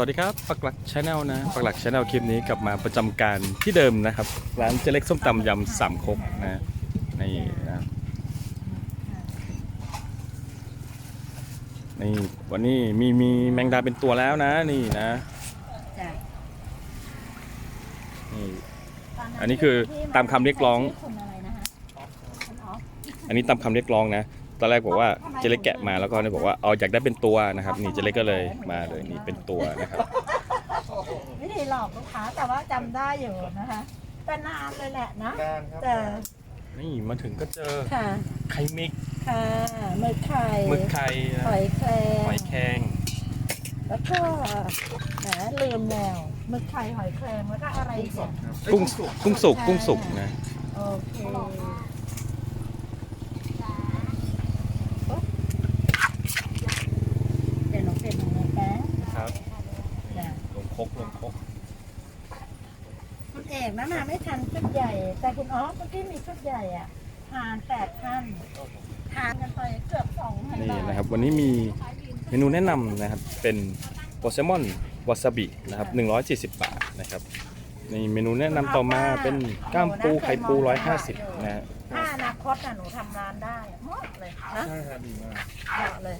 วัสดีครับปักหลักชาแนลนะปักหลักชาแนลคลิปนี้กลับมาประจำการที่เดิมนะครับ ร้านเจเล็กส้มตำยำสามครกนะนี่นะนี่วันนี้มีมีแมงดาเป็นตัวแล้วนะนี่นะจ้ะนี่อันนี้คือตามคำเรียกร้องคุณอะไรนะคะคุณออฟอันนี้ตามคำเรียกร้องนะ ตอนแรกบอกว่าเจเล็กแกะมาแล้วก็เนี่ยบอกว่าเอาอยากได้เป็นตัวนะครับ นี่เจเล็กก็เลยมาเลยนี่เป็นตัวนะครับ ไม่ได้หลอกลูกค้าแต่ว่าจำได้อยู่นะคะแต่นานเลยแหละนะนานครับแต่นี่มาถึงก็เจอค่ะไข่มิกค่ะหมึกไข่หมึกไข่หอยแครงหอยแครงแล้วก็แหมลืมแล้วหมึกไข่หอยแครงแล้วก็อะไรอีกอะกุ้งกุ้งสุกกุ้งสุกนะโอเคเดี๋ยวหนูเป็นยังไงนะครับ จ้ะ ลงคกลงคก คุณเอกนะมาไม่ทันชุดใหญ่ แต่คุณอ๋อฟเมื่อกี้มีชุดใหญ่อะทานแปดท่านทานกันไปเกือบสองพัน นี่ บาท นะครับ วันนี้มีเมนูแนะนำนะครับ เป็นโปเซมอนวาซาบินะครับ 140 บาทนะครับนี่เมนูแนะนำต่อมาเป็นก้ามปูไข่ปู 150 นะฮะถ้าอนาคตน่ะหนูทำร้านได้หมดเลยนะใช่ครับดีมากเหมาะเลย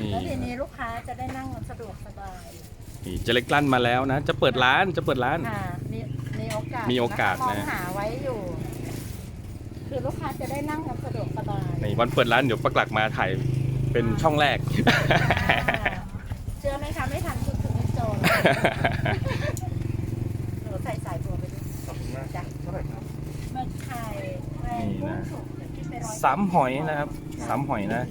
นี่แล้วทีนี้ลูกค้าจะได้นั่งสะดวกสบาย นี่เจเล็กลั่นมาแล้วนะ จะเปิดร้านจะเปิดร้าน ค่ะมีมีโอกาสมีโอกาสมองนะหาไว้อยู่ คือลูกค้าจะได้นั่งกันสะดวกสบาย ในวันเปิดร้านเดี๋ยวปักหลักมาถ่าย เป็นช่องแรก เชื่อไหมคะไม่ทันคุณถึงไม่โจรหนูใส่สายบัวไปด้วยขอบคุณมากจ้ะเท่าไหร่ครับหมึกไข่แรงนี่กุ้นะงสุกจะคิดไปร้อยสามหอยนะครับสามหอยนะ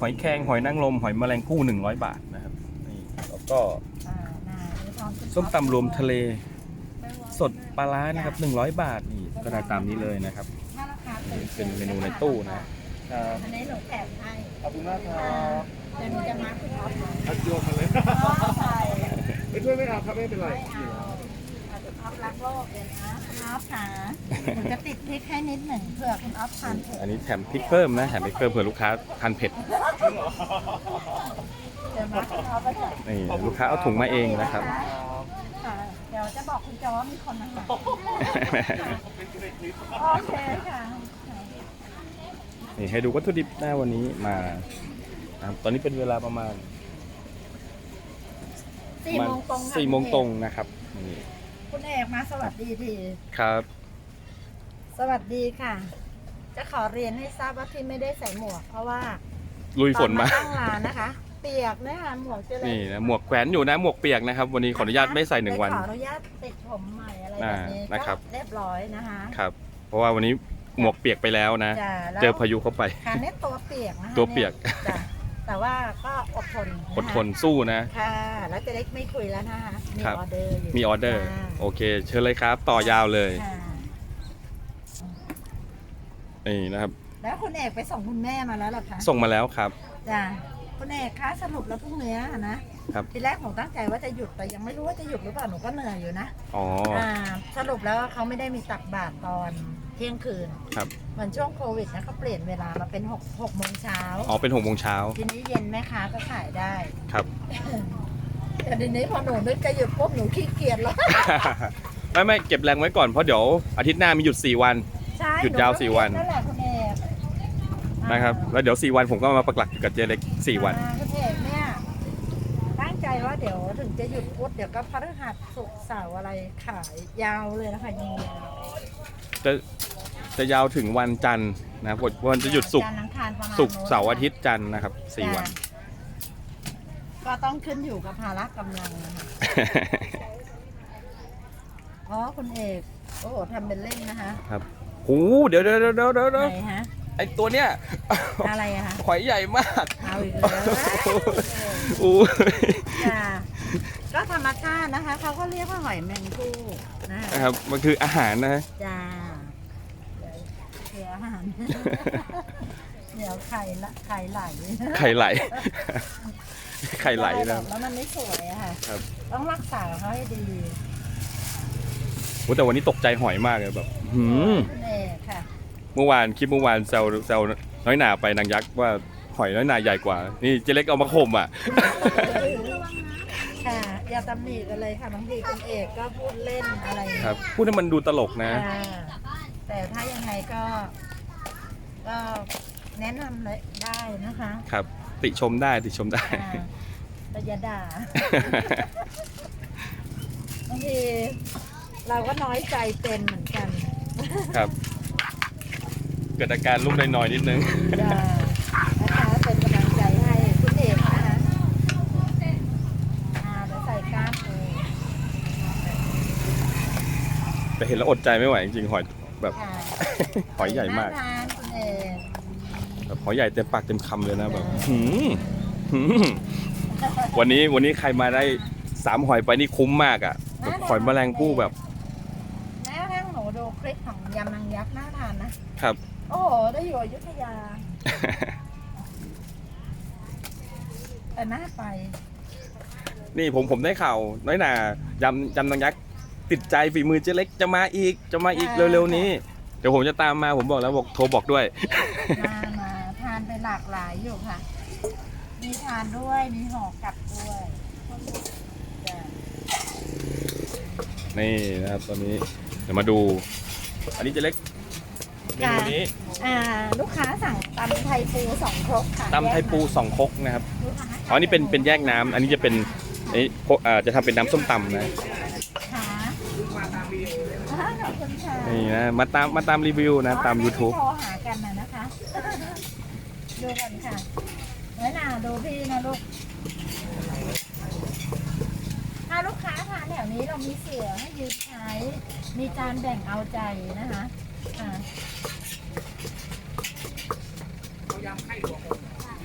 หอยแครงหอยนางรมหอยแมลงภู่100 บาทนะครับนี่แล้วก็อ่าน่ามีความสุขส้มตำรวมทะเลสดปลาร้านะครับ100 บาทนี่ก็ได้ตามนี้เลยนะครับ ถ้าราคานี่เป็นเมนูในตู้นะ ครับอันนี้หนูแถมให้ขอบคุณมากครัอ่าบเดี๋ยวหนูจะมาคุณออฟนะอัดโยมมาเลยอ๋อใช่ไม่ช่วยไม่เอาครับไม่เป็นไรไม่เอาอาจจะออฟรักโลกเลยนะคุณออฟค่ะหนูจะติดพริกให้นิดหนึ่งเผื่อคุณออฟทานเผ็ดอันนี้แถมพริกเพิ่มนะแถมพริกเพิ่มเผื่อลูกค้าทานเผ็ดเดี๋ยวมาคุณออฟไปเถอะนี่ลูกค้าเอาถุงมาเองนะครับ ค่ะเดี๋ยวจะบอกคุณจอว่ามีคนมาหาโอเคค่ะ นี่ให้ดูวัตถุดิบหน้าวันนี้มานะครับตอนนี้เป็นเวลาประมาณสี่ประมาณโมงตรงค่ะสี่โมงตรงนะครับนี่คุณเอกมาสวัสดีทีครับ สวัสดีค่ะ จะขอเรียนให้ทราบว่าที่ไม่ได้ใส่หมวก เพราะว่าลุยฝนมาตอตั้งร้านนะคะ เปียกนะคะหมวกเจะเลยนี่นะหมวกแขวนอยู่นะหมวกเปียกนะครับ วันนี้ขออนุญาตไม่ใส่หนึ่งวันขออนุญาตติดผมใหม่อะไรแบบนี้อ่านะครับก็เรียบร้อยนะคะครับ เพราะว่าวันนี้ หมวกเปียกไปแล้วนะ จ้ะแล้วเจอพายุเข้าไป ค่ะเนี่ยตัวเปียกนะคะตัวเปียก นี่จ้ะแต่ว่าก็อดทนนะคะอดทนสู้นะ ค่ะ แล้วเจะเล็กไม่คุยแล้วนะคะมีครับ ออเดอร์อยู่มีออเดอร์ ค่ะโอเค เชิญเลยครับ ต่อยาวเลย ค่ะนี่นะครับ แล้วคุณเอกไปส่งคุณแม่มาแล้วเหรอคะส่งมาแล้วครับ จ้ะ คุณเอกคะสรุปแล้วพรุ่งนี้อะนะครับ ทีแรกผมตั้งใจว่าจะหยุดแต่ยังไม่รู้ว่าจะหยุดหรือเปล่าหนูก็เหนื่อยอยู่นะอ๋อ อ่าสรุปแล้วเขาไม่ได้มีตักบาตรตอนเที่ยงคืนครับ เหมือนช่วงโควิดนะเขาเปลี่ยนเวลามาเป็น6กหกโมงเช้าอ๋อ เป็นหกโมงเช้าทีนี้เย็นแม่ค้าก็ขายได้ ครับ แต่ทีนี้พอหนูนึกจะหยุดปุ๊บหนูขี้เกียจแล้วไม่ไม่เก็บแรงไว้ก่อนเพราะเดี๋ยวอาทิตย์หน้ามีหยุด 4 วัน ใช่หยุดยาวก็สี่วัน นั่นแหละคุณเอก นะครับ แล้วเดี๋ยว 4 วันผมก็มาปักหลักอยู่กับเจเล็ก4วัน อ่าคุณเอกเนี่ย ตั้งใจว่าเดี๋ยวถึงจะหยุดพุธเดี๋ยวก็พฤหัสศุกร์เสาร์อะไรขายยาวเลยนะคะยิงยาวจะจะยาวถึงวันจันทร์นะครับวันจะหยุดศุกร์จันทร์อังคารประมาณศุกร์นู้นเสาร์อาทิตย์จันทร์นะครับ4วันจ้ะก็ต้องขึ้นอยู่กับภาระกำลังนะคะอ๋อคุณเอก โอ้โหทำเป็นเล่นนะคะครับโอ้โหเดี๋ยวเดี๋ยวเดี๋ยวเดี๋ยวเดี๋ยวไหนฮะ ไอตัวเนี้ยอะไรอะคะหอยใหญ่มากเอาอีกแล้วโอ้ยจ้ะก็ธรรมชาตินะคะเขาก็เรียกว่าหอยแมงผู้นะคะนะครับมันคืออาหารนะจ้าเดี๋ยวอาหารเดี๋ยวไข่ละไข่ไหลไข่ไหล ไข่ไหลนะครับ แล้วมันไม่สวยอะค่ะครับ ต้องรักษาเขาให้ดีโอ้แต่วันนี้ตกใจหอยมากเลยแบบหืมคุณ เอกค่ะเมื่อวานคลิปเมื่อวานแซวแซวน้อยหนาไปนางยักษ์ว่าหอยน้อยหนาใหญ่กว่า นี่เจเล็กเอามาข่มอะ ค่ะอย่าตำหนิกันเลยค่ะบางทีคุณเอกก็พูดเล่นอะไรครับพูดให้มันดูตลกนะอ่าแต่ถ้ายังไงก็ ก็แนะนำเลยได้นะคะครับ ติชมได้ติชมได้อ่าแต่อย่าด่าบางทีเราก็น้อยใจเป็นเหมือนกัน ครับ เกิดอาการลูกน้อยๆนิดนึง จ้านะคะเป็นกำลังใจให้คุณเอกนะคะอ่าเดี๋ยวใส่กล้ามเลยแต่เห็นแล้วอดใจไม่ไหวจริงๆหอยแบบ ค่ะหอยใหญ่มากน่ทานคุณเอกแบบหอยใหญ่เต็มปากเต็มคำเลยนะแบบหืมหืมวันนี้วันนี้ใครมาได้สามหอยไปนี่คุ้มมากอะแบบหอยแมลงภู่แบบ แม่ทั้งหนูดูคลิปของยำนางยักษ์น่าทานนะครับ โอ้โหได้อยู่อยุธยา แต่น่าไป นี่ผมผมได้ข่าวน้อยหนายำยำนางยักษ์ติดใจฝีมือเจ๊เล็กจะมาอีกจะมาอีกอ่า เร็วๆนี้ เดี๋ยวผมจะตามมาผมบอกแล้วบอกโทรบอกด้วย มา มาทานไปหลากหลายอยู่ค่ะ มีทานด้วย มีห่อกลับด้วยจ้ะนี่นะครับตอนนี้เดี๋ยวมาดู อันนี้เจ๊เล็ก เมนูนี้อ่าลูกค้าสั่งตำไทยปูสองครกค่ะตำไทยปูสองครกนะครับลูกค้าอ๋อนี่เป็นเป็นแยกน้ำอันนี้จะเป็นไอ้พวกอ่าจะทำเป็นน้ำส้มตำนะค่ะอ่าขอบคุณค่ะนี่นะมาตามมาตามรีวิวนะตาม YouTube โทรหากันนะนะคะ ดูกันค่ะไว้หนาดูพี่นะลูกถ้าลูกค้าทานแถวนี้เรามีเสือให้ยืนใช้ มีจานแบ่งเอาใจนะคะอ่า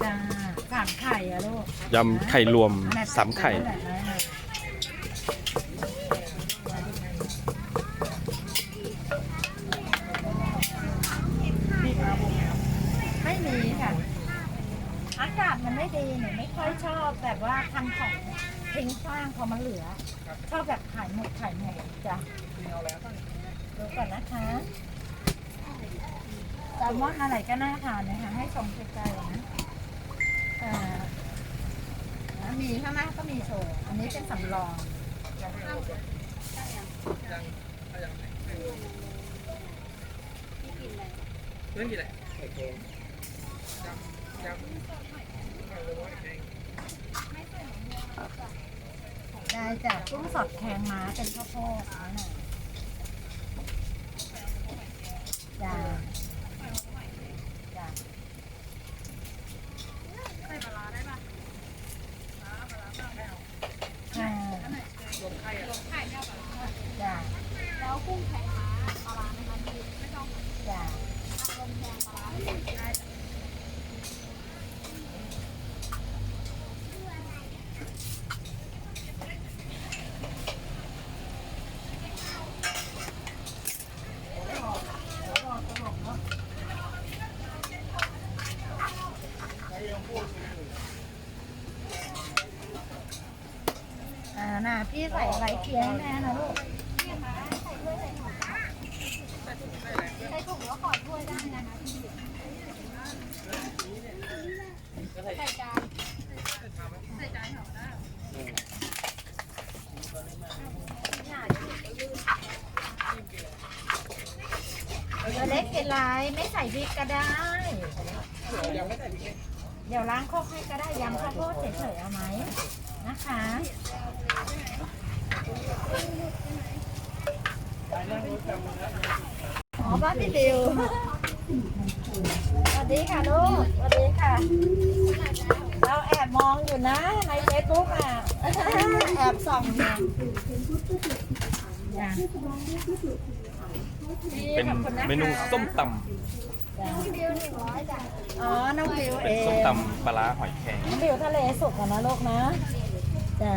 จ้าสามไข่อะลูกยำไข่รวมสามไข่แบบนั้นน่ะไม่มีค่ะ อากาศมันไม่ดีหนูไม่ค่อยชอบแบบว่าทำของทิ้งขว้างพอมันเหลือ ชอบแบบขายหมดขายหมดจ้ะดูก่อนนะคะ แซลมอนอะไรก็น่าทานนะคะให้ชมไกลๆนะเอ่อแล้วมีข้างหน้าก็มีโชว์ อันนี้เป็นสำรองได้จ้ะกุ้งสดแทงม้าเป็นข้าวโพดนะน่ะจ้ะจ้ะใส่ปลาร้าได้ปะค่ะจ้ะแล้วกุ้งแทงม้าปลาร้าไหมคะไม่ต้องจ้ะอ่าน่ะพี่ใส่ อะไรเคี้ยวให้แม่นะลูก ใส่ถุงแล้วขอถ้วยได้นะคะพี่ใส่จานใส่จานเหรอได้ตัวเล็กเป็นไรไม่ใส่พริกก็ได้ เดี๋ยวล้างโคกให้ก็ได้ยำข้าวโพดเฉยๆเอาไหมนะคะ อ๋อบ้านพี่บิวสวัสดีค่ะลูกสวัสดีค่ะ เราแอบมองอยู่นะในเฟซบุ๊กอะ แอบส่องอยู่จ้ะเป็นขอบคุณะคะเมนูส้มตจ้ะอ๋อ น้องบิวำเอเป็นงส้มตำปลาร้าหอยแครงน้องบิวทะเลสุกอะนะลูกนะจ้ะ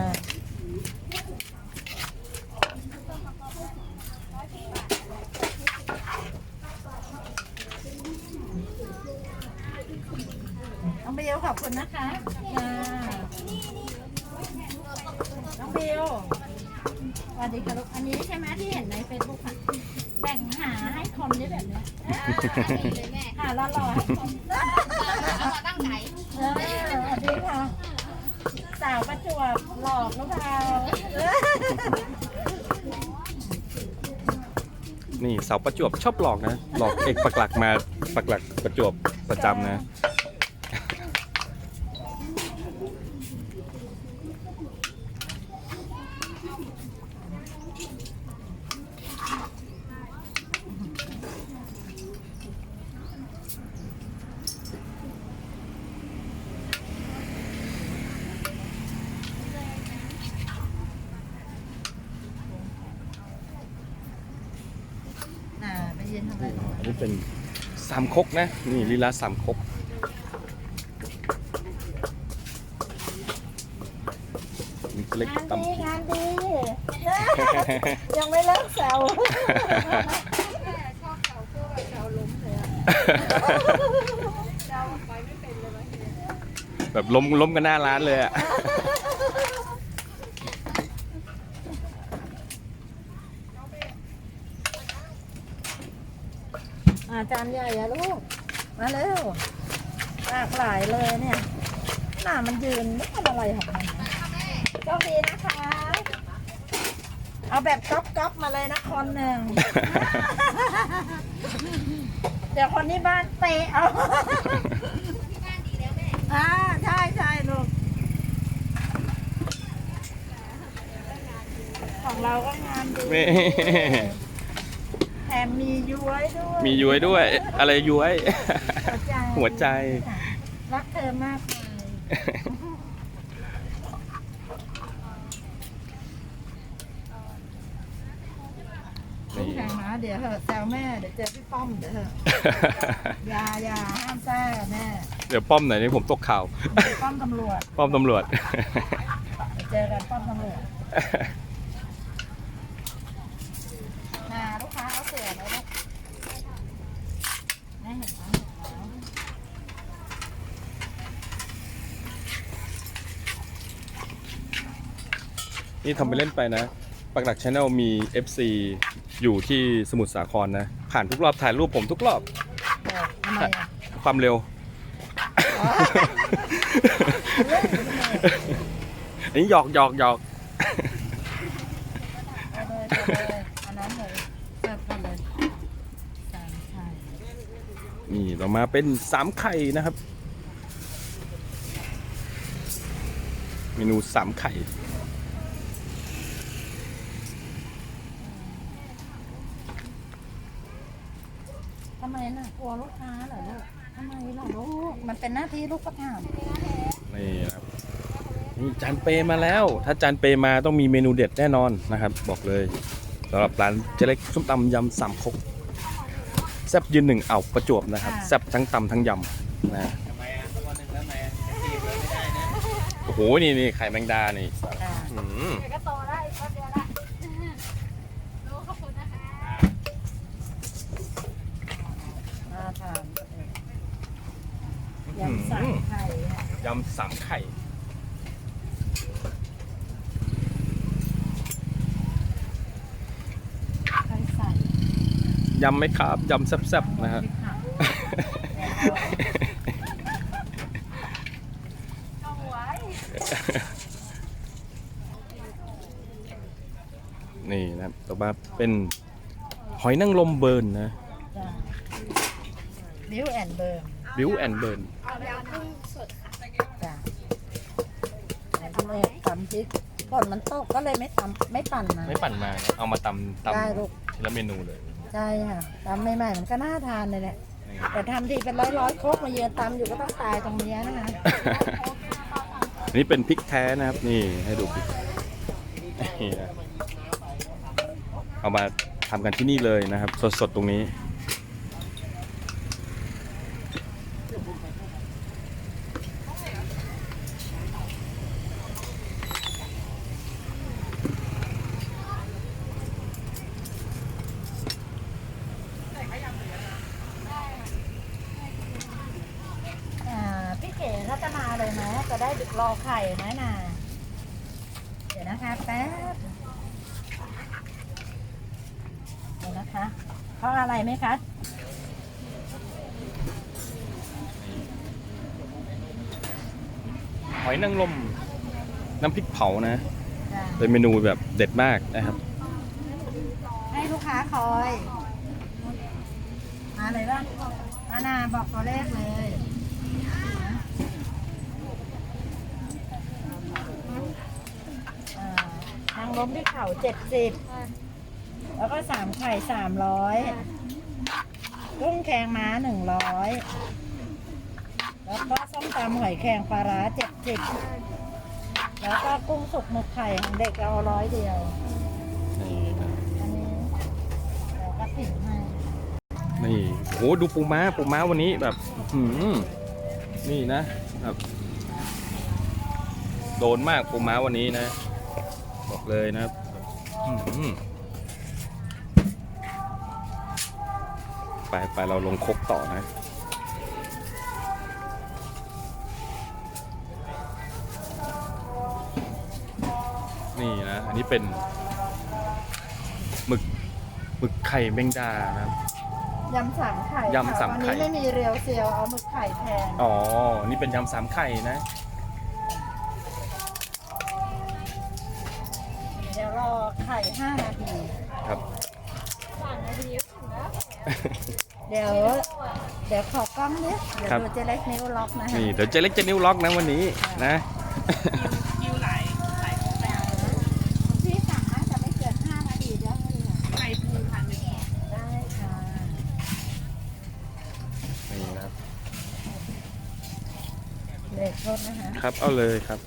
น้องบิวขอบคุณนะคะค่ะ เบลสวัสดีค่ะลูกอันนี้ใช่ไหมที่เห็นในเฟซบุ๊กค่ะแบ่งหาให้คอมได้แบบเนี้ยหาล่อให้คอมตั้งใจเอสวัสดีค่ะ สาวประจวบหลอกหรือเปล่านี่สาวประจวบชอบหลอกนะ หลอกเอกปักหลักมาปักหลักประจวบประจำนะ อ่าไปยื นทำอะไรตรงอันั้นนนี้เป็นสามคกนะ นี่ลีลาสามคกมีเล็กงานตำดีพริกงานดียังไม่เลิกแซวแบบล้มล้มกันหน้าร้านเลยอะ อาจารย์ใหญ่อะลูก มาเร็วหลากหลายเลยเนี่ย หน้ามันยืนไม่ทำอะไรของมันโชคดีนะคะ เอาแบบก๊อปก๊อปมาเลยนะคนหนึ่ง เดี๋ยวคนที่บ้านเตะเอาอ่าใช่ใช่ลูก ของเราก็งานดี แม่ มมีย้วยด้วยมีย้วยด้วย อะไรย้วยหัวใจหัวใจ รักเธอมากเลยนี่แข่งนะเดี๋ยวเหอะแซวแม่ เดี๋ยวเจอพี่ป้อมเดี๋ยวเหอะอยาอยาห้ามแซ่แม่เดี๋ยวป้อมไหนนี่ผมตกข่าว ป้อมตำรวจ ป้อมตำรวจเดี๋ยวเจอกันป้อมตำรวจมาลูกค้าเอาเสือไหมลูกแม่เห็นไหม นี่ทำไปเล่นไปนะ ปักหลักชาแนลมี FC อยู่ที่สมุทรสาครนะ ผ่านทุกรอบถ่ายรูปผมทุกรอบบอกทำไมอะความเร็วอ๋อเล่นอยู่ทำไมอันนี้หยอกหยอกหยอกเอาเลยเอาเลยอันนั้นเลยเสิร์ฟกันเลยสามไข่นี่ต่อมาเป็นสามไข่นะครับ เมนูสามไข่ ทำไมน่ะกลัวลูกค้าเหรอลูกทำไมล่ะลูก มัน เป็นหน้าที่ลูกประถามนี่นะครับนี่จานเปมาแล้ว ถ้าจานเปมาต้องมีเมนูเด็ดแน่นอนนะครับ บอกเลยสำหรับร้านเจเล็กส้มตำยำสามครกแซ่บยืนหนึ่งเอาประจวบนะครับแซ่บทั้งตำทั้งยำนะโอ้โหนี่นี่ไข่แมงดานี่อ่าอืมก็โตได้อีกแป๊บเดียวละรู้ขอบคุณนะคะ น่าทานยำ สามไข่ค่ะยำสามไข่ ไข่ใส่ยำไหมครับ ยำแซ่บๆนะฮะ พริกค่ะเอาไว้นี่นะครับต่อมาเป็นหอยนางรมเบิร์นนะจ้ะ บิวแอนเบิร์มบิวแอนเบิร์นเอายำกุ้งสดค่ะจ้ะแต่ที่แรกตำพริกฝนมันตกก็เลยไม่ตำไม่ปั่นนะ ไม่ปั่นมานะเอามาตำตได้ลูกำทีละเมนูเลยใช่ค่ะตำใหม่ๆมันก็น่าทานเลยแหละนี่ แต่ทำทีเป็นร้อยร้อยๆโครกมาเยือนตำอยู่ก็ต้องตายตรงเนี้ยนะคะ อันนี้เป็นพริกแท้นะครับ นี่ให้ดูพริกนี่นะเอามาทำกันที่นี่เลยนะครับ สดๆตรงนี้ อ่าพี่เก๋รัตนา เลยนะจะได้รอไข่นะน่ะ เดี๋ยวนะคะแป๊บเดี๋ยวนะคะ เพราะอะไรไหมคะหอยนางรมน้ำพริกเผานะ จ้ะเป็นเมนูแบบเด็ดมากนะครับ ให้ลูกค้าคอย มาเลยป่ะอานาบอกตัวเลขเลยเอ่อทาง ล้มที่เขาเจ็ดสิบแล้วก็สามไข่สามร้อยกุ้งแคงม้าหนึ่งร้อยแล้วก็ส้มตำหอยแครงปลาร้าเจ็ดสิบแล้วก็กุ้งสุกหมึกไข่ของเด็กเอาร้อยเดียวนี่นะอันนี้เดี๋ยวก็ติดให้นี่โอ้ดูปูม้าปูม้าวันนี้แบบอื้อหือนี่นะครับโดนมากปูม้าวันนี้นะบอก เลยนะครับอื้อหือไปไปเราลงครกต่อนะนี่นะอันนี้เป็นหมึกหมึกไข่แมงดานะครับยำสามไข่ยำสามไข่ค่ะวันนี้ไม่มีเรียวเซียวเอาหมึกไข่แทนอ๋อ นี่เป็นยำสามไข่นะ ห้านาที ครับสามนาทีก็ถึงแล้วเดี๋ยว เดี๋ยวขอกล้องนิดเดี๋ยวครับ ดูเจเล็กนิ้วล็อกนะคะนี่เดี๋ยวเจเล็กเจะนิ้วล็อกนะวันนี้นะพี่สั่งน่าจะไม่เกินห้านาทีได้ค่ะไข่ปูพันหนึ่งได้ค่ะนี่นะครับ เด็กโทษนะคะครับเอาเลยครับ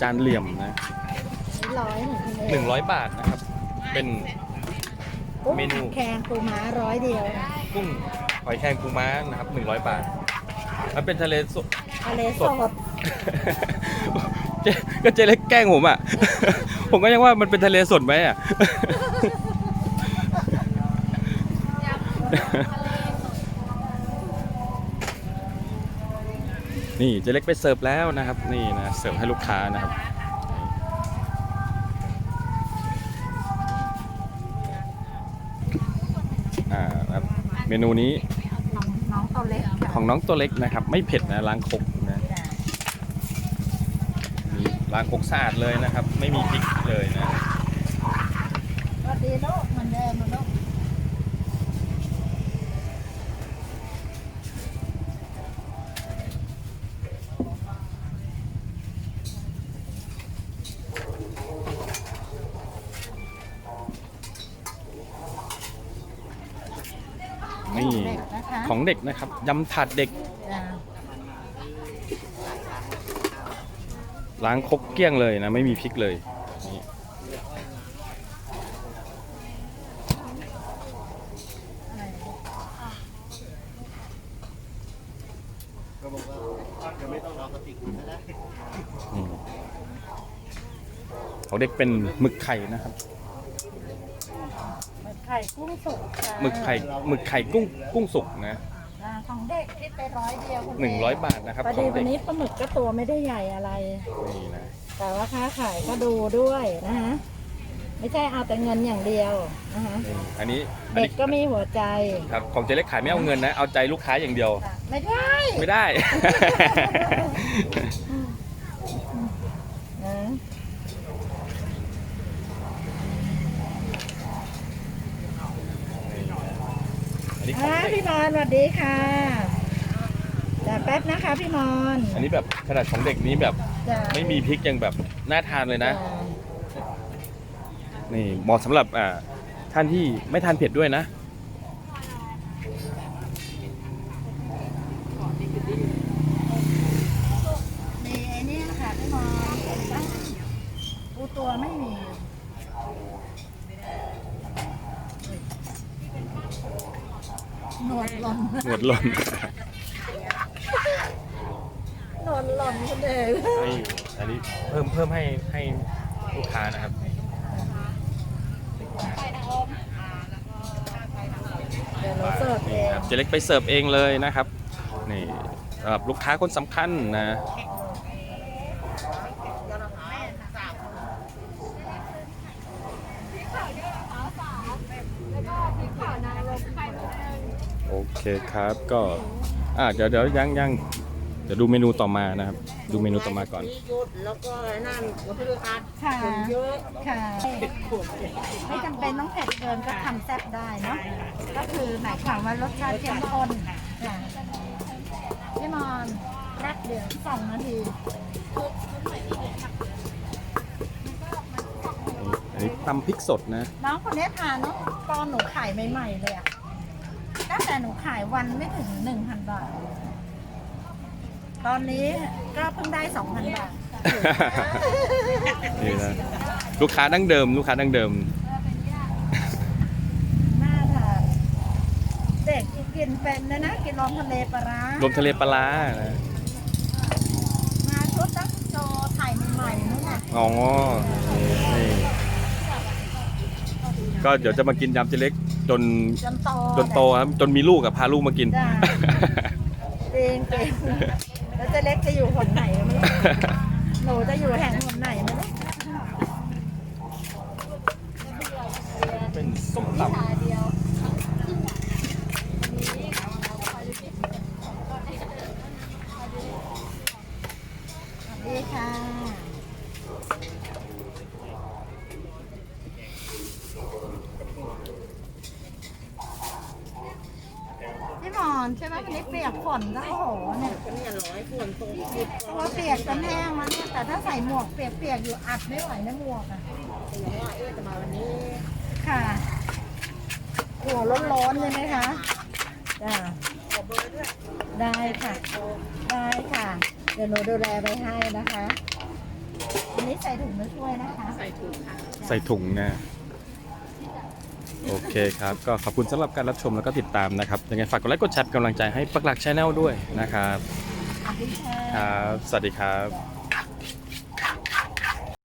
จานเหลี่ยมนะนี่ร้อยหนึ่งคุณเอหนึ่งร้อยบาทนะครับ เป็นกุ้งเมนู แคงปูม้าร้อยเดียวกุ้งหอยแครงปูม้านะครับหนึ่งร้อยบาทมันเป็นทะเลสด ทะเลสดเจ๊ก็เจ๊เล็กแกล้งผมอะ ผมก็ยังว่ามันเป็นทะเลสดไหมอะ นี่เจ๊เล็กไปเสิร์ฟแล้วนะครับ นี่นะเสิร์ฟให้ลูกค้านะครับอ่าครับเมนูนี้น้องน้องตัวเล็กค่ะของน้องตัวเล็กนะครับ ไม่เผ็ดนะล้างคกนะจ้ะนี่ล้างคกสะอาดเลยนะครับ ไม่มีพริกเลยนะ สวัสดีลูกเหมือนเดิมนะลูก นี่เด็กนะคะของเด็กนะครับยำถาดเด็ก จ้ะล้างคกเกลี้ยงเลยนะ ไม่มีพริกเลยนี่อะไรก็บอกว่าจะไม่ต้องเอากระติกนะอืมของเด็กเป็นหมึกไข่นะครับ กไข่กุ้งสุกค่ะหมึกไข่หมึกไข่กุ้งกุ้งสุกนะอ่าของเด็กคิดไปร้อยเดียวคุณหนึ่งร้อยบาทนะครับพอขอดีงวัเด็นกนี้ปลาหมึกก็ตัวไม่ได้ใหญ่อะไร นี่นะแต่ว่าค้าขายก็ดูด้วยนะฮะไม่ใช่เอาแต่เงินอย่างเดียวนะฮะนี่อันนี้อันเด็กนี้ก็มีหัวใจครับของเจ๊เล็กขายไม่เอาเงินนะเอาใจลูกค้าอย่างเดียว ไม่ได้ ไม่ได้ นะ อั นนี้ของอ่าเด็กพี่มอนสวัสดีค่ะจะแป๊บนะคะพี่มอนอันนี้แบบขนาดของเด็กนี้แบบจะไม่มีพริกยังแบบน่าทานเลยนะ จ้นี่เหมาะสำหรับอ่าท่านที่ไม่ทานเผ็ดด้วยนะ มีไอ้นี่ค่ะพี่มอนเห็นปะปูตัวไม่มี หนวดหล่นหนวดหล่นหนวดหล่นคุณเองนี่อันนี้เพิ่มเพิ่มให้ให้ลูกค้านะครับเดี๋ยวเราเสิร์ฟเอนี่งครับเจเล็กไปเสิร์ฟเองเลยนะครับ นี่สำหรับลูกค้าคนสำคัญนะ แครับก็อ่าเดี๋ยวเดี๋ยวยังยังเดี๋ยวดูเมนูต่อมานะครับ ดูเมนูต่อมาก่อน หยุดแล้วก็นั่นก็คืออัดค่ะ คนเยอะค่ะ ไม่จำเป็นต้องเผ็ดเกินก็ทำแซ่บได้เนาะ ก็คือหมายความว่ารสชาติเข้มข้นค่ะพี่มอนแรกเดี๋ยวสองนาที อันนี้ตำพริกสดนะ น้องคนนี้ทานเนาะตอนหนูขายใหม่ๆเลยอะ ตั้งแต่หนูขายวันไม่ถึงหนึ่งพันบาท ตอนนี้ก็เพิ่งได้สองพันบาท นี่นะลูกค้าดั้งเดิม ลูกค้าดั้งเดิมน่าทานเด็กกินเป็นนะนะกินลมทะเลปลาร้ารวมทะเลปลาร้านะมาชุดตั้งโตถ่ายใหม่ๆนู่นน่ะอ๋อนี่ก็เดี๋ยวจะมากินยำเจเล็ก จนจนโตจนโตครับ จนมีลูกกับพาลูกมากิน จ้าจริงจริงแล้วเจะเล็กจะอยู่หนไหนไม่รู้หนูจะอยู่แห่งหนไหนไม่รู้เป็นส้มตำ สวัสดีค่ะพี่หม อนใช่ไหมวันนี้เปียกฝนทั้โหเนี่ยเนี่ยร้อยคนตรงคิดเพราะว่าเปียกจนแห้งแล้วเนี่ยแต่ถ้าใส่หมวกเปียกๆอยู่อัดไม่ไหวนะหมวกอะอย่างว่าเอ๊จะมาวันนี้ค่ะหัวร้อนๆเลยไหมคะจ้าขอเบอร์ด้วยได้ค่ะ ได้ค่ะ เดี๋ยวหนูดูแลไปให้นะคะอันนี้ใส่ถุงมาช่วยนะคะ ใส่ถุงค่ะ ใส่ถุงนะ โอเคครับ ก็ขอบคุณสำหรับการรับชมแล้วก็ติดตามนะครับยังไงฝากกดไลค์กดแชร์เป็นกำลังใจให้ปักหลักชาแนลด้วยนะครับขอบคุณค่ะครับ สวัสดีครับจ้ะ